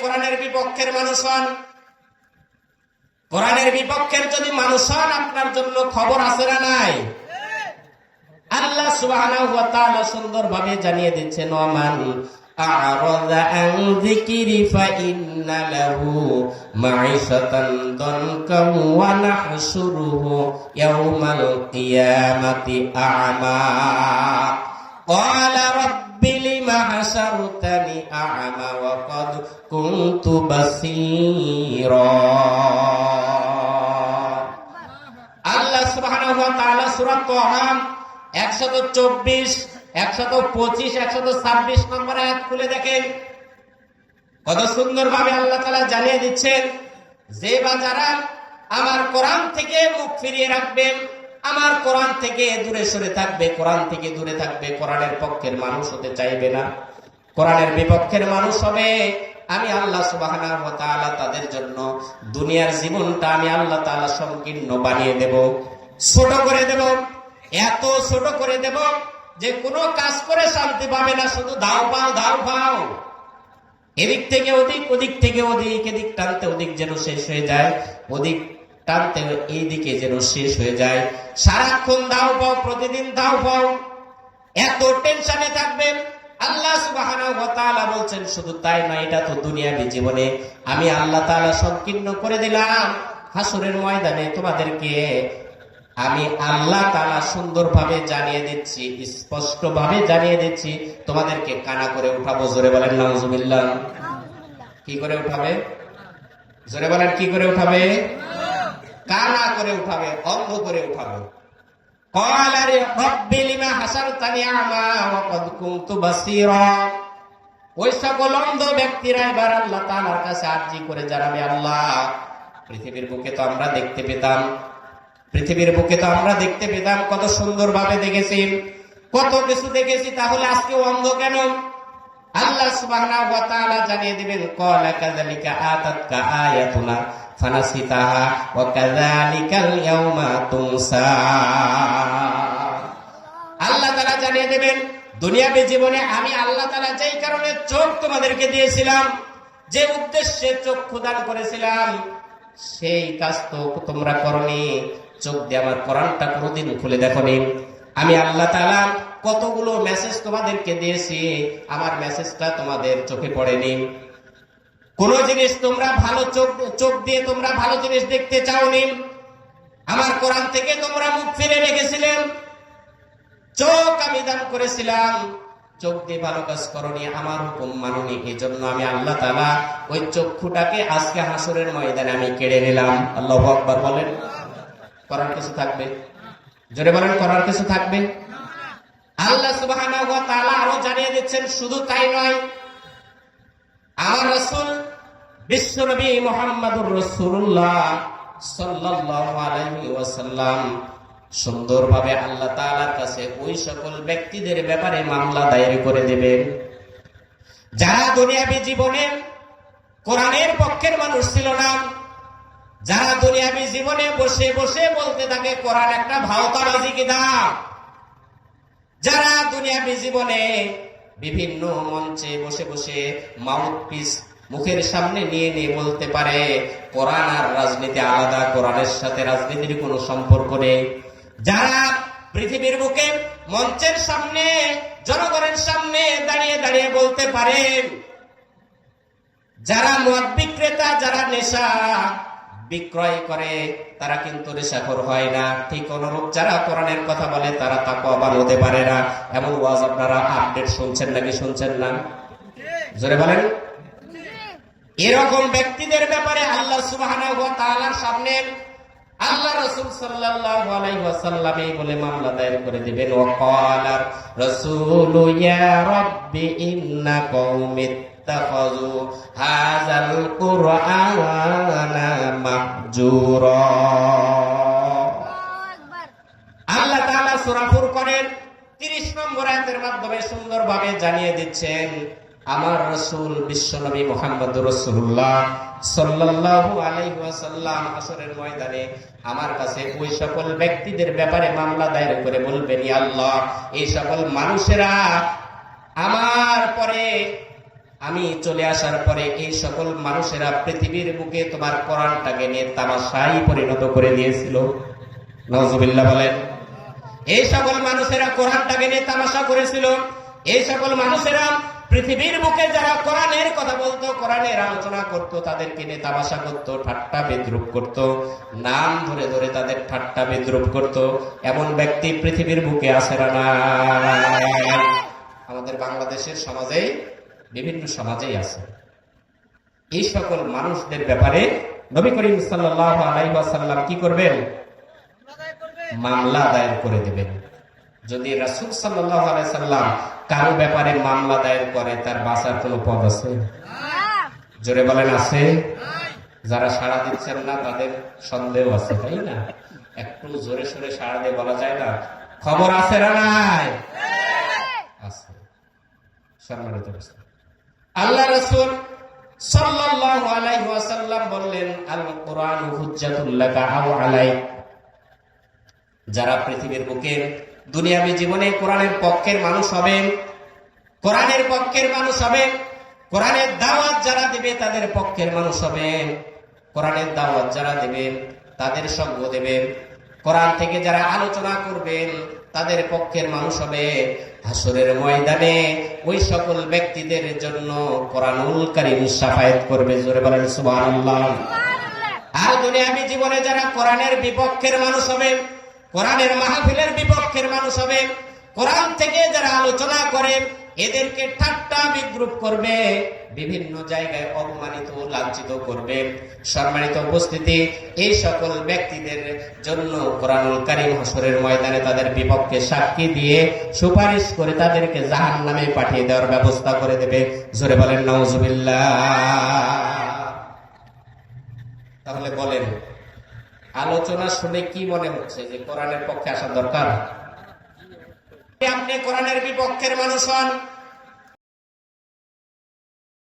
কোরআনের বিপক্ষের মানুষ হন। কোরআনের বিপক্ষের যদি মানুষ হন, আপনার জন্য খবর আছে না নাই? আল্লাহ সুবাহ সুন্দর ভাবে জানিয়ে দিচ্ছেন, ওমান আ'রাযা আ'মা। لم حشرتني أعمى وقد كنت بصيرا আল্লাহ সুবহানাহু ওয়া তাআলা সূরা তাহা 124 125 126 নম্বর আয়াত খুলে দেখেন কত সুন্দরভাবে আল্লাহ তাআলা জানিয়ে দিচ্ছেন যে বা যারা আমার কোরআন থেকে মুখ ফিরিয়ে রাখবেন আমার কোরআন থেকে দূরে সরে থাকবে, কোরআন থেকে দূরে থাকবে, কোরআনের পক্ষের মানুষ হতে চাইবে না। কোরআনের বিপক্ষের মানুষ হবে। আমি আল্লাহ তাআলা তাদের জন্য দুনিয়ার জীবনটা আমি আল্লাহ তালা সংকীর্ণ বানিয়ে দেব, ছোট করে দেব, এত ছোট করে দেব যে কোনো কাজ করে শান্তি পাবে না, শুধু দাও, পাও দাও, পাও। এদিক থেকে ওদিক ওদিক থেকে ওদিক, এদিক টানতে ওদিক যেন শেষ হয়ে যায়, ওদিক টানতে এইদিকে যেন শেষ হয়ে যায়। সারাক্ষণ দাও পাও প্রতিদিন দাও পাও। এত টেনশনে থাকবেন। আল্লাহ সুবহানাহু বলছেন শুধু তাই না এটা তো দুনিয়াবী জীবনে। আমি আল্লাহ তাআলা সংকীর্ণ করে দিলাম। হাসরের ময়দানে তোমাদেরকে আমি আল্লাহ তাআলা সুন্দরভাবে জানিয়ে দিচ্ছি স্পষ্টভাবে জানিয়ে দিচ্ছি তোমাদেরকে কানা করে উঠাবো। জোরে বলেন নাউজুবিল্লাহ। কি করে উঠাবে? জোরে বলেন কি করে উঠাবে? কানা করে উঠাবে অন্ধ করে উঠাবে। ওই সকল অন্ধ ব্যক্তিরা এবার আল্লাহ কাছে করে জানাবে, আল্লাহ, পৃথিবীর বুকে তো আমরা দেখতে পেতাম, পৃথিবীর বুকে তো আমরা দেখতে পেতাম, কত সুন্দরভাবে দেখেছি, কত কিছু দেখেছি, তাহলে আজকে অন্ধ কেন? আল্লাহ সুবহানাহু ওয়া তাআলা জানিয়ে দিবেন, ক্বালা কাযালিকা আতাতকা আয়াতুনা ফানাসিতাহা ওয়া কাযালিকাল ইয়াউমা তুনসা। আল্লাহ তাআলা জানিয়ে দেবেন, দুনিয়াবী জীবনে আমি আল্লাহ তাআলা যেই কারণে চোখ তোমাদেরকে দিয়েছিলাম, যে উদ্দেশ্যে চোখ প্রদান করেছিলাম, সেই কাজ তো তোমরা করনি। চোখ দিয়ে আমার কোরআনটা কোনোদিন খুলে দেখনি। আমি আল্লাহ তাআলা কতগুলো মেসেজ তোমাদেরকে দিয়েছি, আমার মেসেজটা তোমাদের চোখে পড়েনি। কোন জিনিস তোমরা ভালো চোখ চোখ দিয়ে তোমরা ভালো জিনিস দেখতে চাওনি। আমার কোরআন থেকে তোমরা মুখ ফিরে রেখেছিলেন চোখ আমি দান করেছিলাম। চোখ দিয়ে ভালো কাজ করনি, আমার হুকুম মাননি। এই জন্য আমি আল্লাহ তালা ওই চক্ষুটাকে আজকে হাসরের ময়দানে আমি কেড়ে নিলাম। আল্লাহ বলেন। করার কিছু থাকবে? জোরে বলেন, করার কিছু থাকবে? আল্লাহ তাআলা আরও জানিয়ে দিচ্ছেন, শুধু তাই নয় বিশ্বনবী সুন্দরভাবে আল্লাহ কাছে ওই সকল ব্যক্তিদের ব্যাপারে মামলা দায়ের করে দেবেন। যারা দুনিয়াবী জীবনে কোরআনের পক্ষের মানুষ ছিল না, যারা দুনিয়াবী জীবনে বসে বসে বলতে থাকে, কোরআন একটা ভাওতাবাজি কিতাব। যারা দুনিয়াবী জীবনে বিভিন্ন মঞ্চে বসে বসে মাউথ পিস মুখের সামনে নিয়ে নিয়ে বলতে পারে, কোরআন আর রাজনীতি আলাদা, কোরআনের সাথে রাজনীতির কোনো সম্পর্ক নেই। যারা পৃথিবীর বুকে মঞ্চের সামনে, জনগণের সামনে দাঁড়িয়ে দাঁড়িয়ে বলতে পারেন যারা মদ বিক্রেতা, যারা নেশা বিক্রয় করে, তারা কিন্তু নেশাখোর হয় না। ঠিক অনুরূপ যারা কোরআনের কথা বলে, তারা তাকওয়াবান হতে পারে না। এমন ওয়াজ আপনারা আপডেট শুনছেন নাকি শুনছেন না? জোরে বলেন। এরকম ব্যক্তিদের ব্যাপারে আল্লাহ তাআলার সামনে আল্লাহ রাসূল এই বলে মামলা দায়ের করে দিবেন। ইয়া ইন্না ইত্তাখাযু হাযাল কুরআনা মাহজুরা আল্লাহ তাআলা সূরা ফুরকানের 30 নম্বর আয়াতের মাধ্যমে সুন্দরভাবে জানিয়ে দিচ্ছেন, আমার রাসূল বিশ্বনবী মুহাম্মদুর রাসূলুল্লাহ সাল্লাল্লাহু আলাইহি ওয়াসাল্লাম আসরের ময়দানে আমার কাছে ওই সকল ব্যক্তিদের ব্যাপারে মামলা দায়ের করে বলবেন আল্লাহ, এই সকল মানুষেরা আমার পরে আমি চলে আসার পরে এই সকল মানুষেরা পৃথিবীর বুকে তোমার কোরআনটাকে নিয়ে তামাশাই পরিণত করে দিয়েছিল। নজবিল্লা বলেন, এই সকল মানুষেরা কোরআনটাকে নিয়ে তামাশা করেছিল। এই সকল মানুষেরা পৃথিবীর বুকে যারা কোরআনের কথা বলতো, কোরআনের আলোচনা করত, তাদেরকে নিয়ে তামাশা করত, ঠাট্টা বিদ্রুপ করত, নাম ধরে ধরে তাদের ঠাট্টা বিদ্রুপ করত। এমন ব্যক্তি পৃথিবীর বুকে আসে না। আমাদের বাংলাদেশের সমাজে বিভিন্ন সমাজেই আছে। এই সকল মানুষদের ব্যাপারে নবী করিম আলাইসাল্লাম কি করবেন? মামলা দায়ের করে দেবেন। যদি রাসুল আলাইসাল্লাম কারও ব্যাপারে মামলা দায়ের করে, তার বাঁচার কোনো পদ আছে? জোরে বলেন, আছে? যারা সাড়া দিচ্ছেন না, তাদের সন্দেহ আছে, তাই না? একটু জোরে সোরে সাড়া দিয়ে বলা যায় না? খবর আছে না নাই? আছে। সম্মানিত। আল্লাহ রসুল সাল্লাল্লাহু আলাইহি ওয়াসাল্লাম বললেন আল কোরআন হুজ্জাতুল লাকা আও আলাইক। যারা পৃথিবীর বুকে দুনিয়াবী জীবনে কোরআনের পক্ষের মানুষ হবে, কোরআনের পক্ষের মানুষ হবে, কোরআনের দাওয়াত যারা দিবে তাদের পক্ষের মানুষ হবে। কোরআনের দাওয়াত যারা দেবে তাদের সঙ্গ দেবে। কোরআন থেকে যারা আলোচনা করবেন তাদের পক্ষের মানুষ হবে। হাসরের ময়দানে ওই সকল ব্যক্তিদের জন্য করবে। জোরে বলেন আর জীবনে যারা কোরআনের বিপক্ষের মানুষ হবে, কোরআনের মাহফিলের বিপক্ষের মানুষ হবে, কোরআন থেকে যারা আলোচনা করে, এদেরকে ঠাট্টা বিদ্রুপ করবে। বিভিন্ন জায়গায় অপমানিত, লাঞ্ছিত করবে সম্মানিত উপস্থিতি, এই সকল ব্যক্তিদের জন্য কোরআনুল কারিম হাসরের ময়দানে তাদের বিপক্ষে সাক্ষী দিয়ে সুপারিশ করে তাদেরকে জাহান নামে পাঠিয়ে দেওয়ার ব্যবস্থা করে দেবে। জোরে বলেন নওজুবিল্লাহ তাহলে বলেন, আলোচনা শুনে কি মনে হচ্ছে যে কোরআনের পক্ষে আসা দরকার? আপনি কোরআনের বিপক্ষের মানুষ হন।